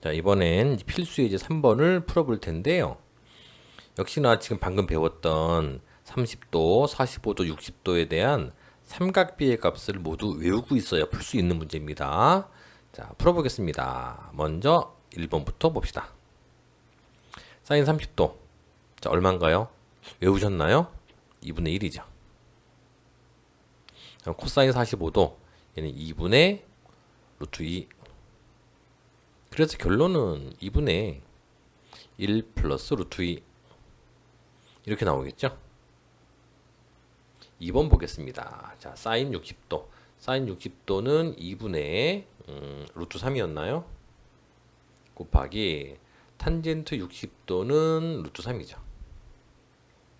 자, 이번엔 필수 예제 3번을 풀어볼 텐데요. 역시나 지금 방금 배웠던 30도, 45도, 60도에 대한 삼각비의 값을 모두 외우고 있어야 풀 수 있는 문제입니다. 자, 풀어보겠습니다. 먼저 1번부터 봅시다. 사인 30도. 자, 얼마인가요? 외우셨나요? 2분의 1이죠. 코사인 45도. 얘는 2분의 루트 2. 그래서 결론은 2분의 1 플러스 루트 2 이렇게 나오겠죠? 2번 보겠습니다. 자, 사인 60도. 사인 60도는 2분의 음, 루트 3이었나요? 곱하기 탄젠트 60도는 루트 3이죠.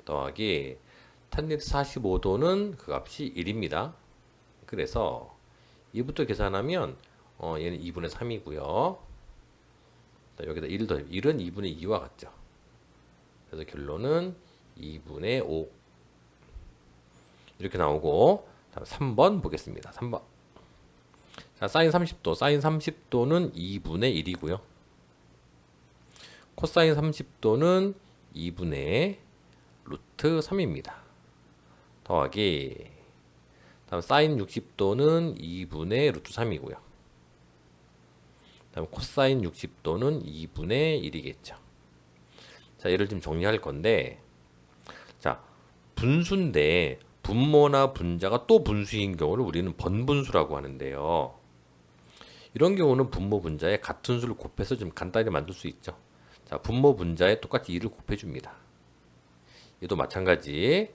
더하기 탄젠트 45도는 그 값이 1입니다. 그래서 2부터 계산하면 어, 얘는 2분의 3이고요. 여기다 1을 더해 1은 2분의 2와 같죠. 그래서 결론은 2분의 5 이렇게 나오고 다음 3번 보겠습니다. 3번 자, 사인 30도 사인 30도는 2분의 1이고요. 코사인 30도는 2분의 루트 3입니다. 더하기 다음 사인 60도는 2분의 루트 3이고요. 다음 코사인 60도는 2분의 1이겠죠. 자, 얘를 좀 정리할 건데 자, 분수인데 분모나 분자가 또 분수인 경우를 우리는 번분수라고 하는데요. 이런 경우는 분모 분자에 같은 수를 곱해서 좀 간단히 만들 수 있죠. 자, 분모 분자에 똑같이 2를 곱해줍니다. 얘도 마찬가지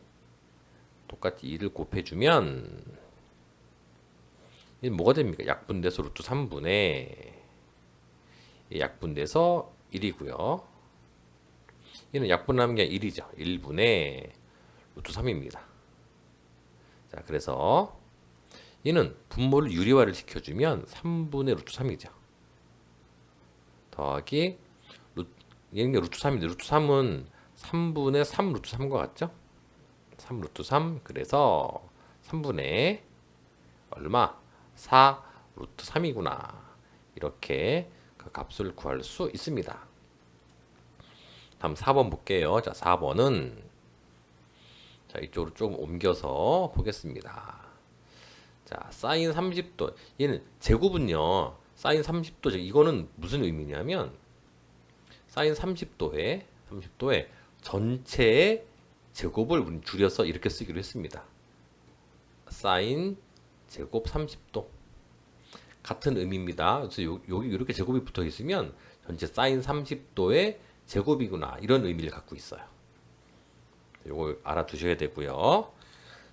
똑같이 2를 곱해주면 이 뭐가 됩니까? 약분돼서 루트 3분의 약분돼서 1이고요. 얘는 약분하는 게 1이죠. 1분의 루트 3입니다. 자, 그래서 얘는 분모를 유리화를 시켜주면 3분의 루트 3이죠. 더하기 루, 얘는 루트 3인데 루트 3은 3분의 3 루트 3과 같죠? 3 루트 3 그래서 3분의 얼마? 4 루트 3이구나. 이렇게 그 값을 구할 수 있습니다. 다음 4번 볼게요. 자, 4번은 자, 이쪽으로 조금 옮겨서 보겠습니다. 자, 사인 30도. 얘는 제곱은요. 사인 30도. 이거는 무슨 의미냐면 사인 30도에 30도에 전체의 제곱을 줄여서 이렇게 쓰기로 했습니다. 사인 제곱 30도. 같은 의미입니다. 그래서 요, 여기 이렇게 제곱이 붙어 있으면 전체 사인 30도의 제곱이구나 이런 의미를 갖고 있어요. 요거 알아두셔야 되고요.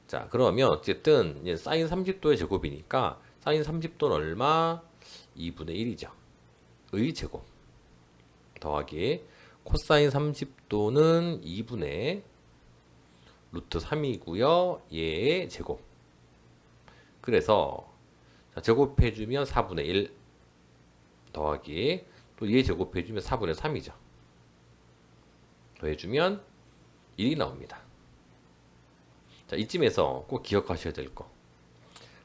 자 그러면 어쨌든 이제 사인 30도의 제곱이니까 사인 30도는 얼마? 2분의 1이죠. 의 제곱 더하기 코사인 30도는 2분의 루트 3이고요. 얘의 제곱. 그래서 자, 제곱해주면 4분의 1 더하기 또 얘 제곱해주면 4분의 3이죠. 더해주면 1이 나옵니다. 자, 이쯤에서 꼭 기억하셔야 될 거.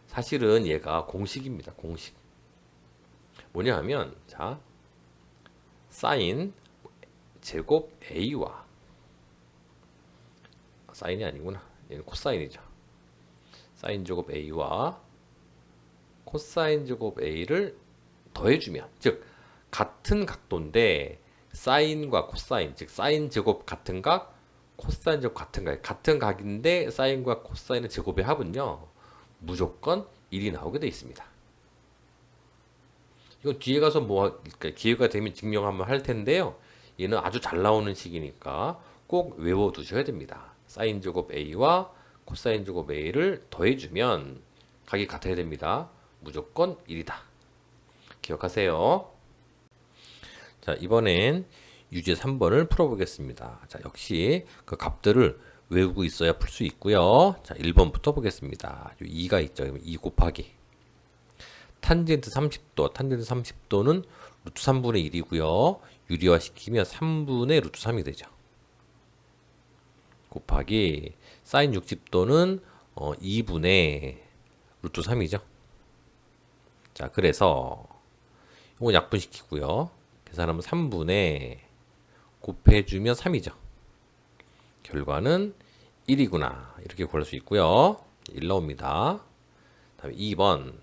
사실은 얘가 공식입니다. 공식. 뭐냐 하면, 자, 사인 제곱 A와 사인이 아니구나. 얘는 코사인이죠. 사인 제곱 A와 코사인 제곱 A를 더해주면, 즉, 같은 각도인데, 사인과 코사인, 즉, 사인 제곱 같은 각, 코사인 제곱 같은 각, 같은 각인데, 사인과 코사인의 제곱의 합은요, 무조건 1이 나오게 되어 있습니다. 이거 뒤에 가서 뭐, 그러니까 기회가 되면 증명 한번 할 텐데요. 얘는 아주 잘 나오는 식이니까 꼭 외워 두셔야 됩니다. 사인 제곱 A와 코사인 제곱 A를 더해주면 각이 같아야 됩니다. 무조건 1이다. 기억하세요. 자, 이번엔 유제 3번을 풀어보겠습니다. 자, 역시 그 값들을 외우고 있어야 풀 수 있고요. 자, 1번부터 보겠습니다. 2가 있죠. 2 곱하기. 탄젠트 30도, 탄젠트 30도는 루트 3분의 1이고요. 유리화 시키면 3분의 루트 3이 되죠. 곱하기 사인 60도는 어, 2분의 루트 3이죠. 자, 그래서 이건 약분시키고요. 계산하면 3분의 곱해주면 3이죠. 결과는 1이구나. 이렇게 구할 수 있고요. 1 나옵니다. 다음에 2번.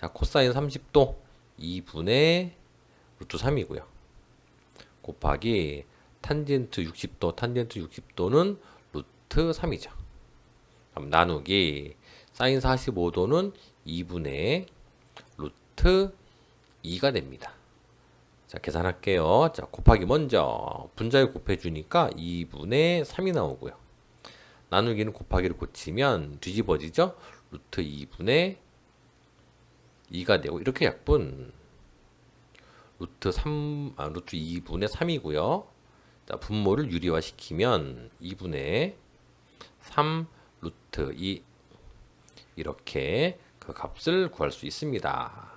자, 코사인 30도 2분의 루트 3이고요. 곱하기 탄젠트 60도, 탄젠트 60도는 루트 3이죠. 다음 나누기 사인 45도는 2분의 루트 2가 됩니다. 자, 계산할게요. 자, 곱하기 먼저 분자에 곱해주니까 2분의 3이 나오고요. 나누기는 곱하기를 고치면 뒤집어지죠? 루트 2분의 2가 되고 이렇게 약분 루트 3, 아, 루트 2분의 3이고요. 자, 분모를 유리화 시키면 2분의 3 루트 2 이렇게 그 값을 구할 수 있습니다.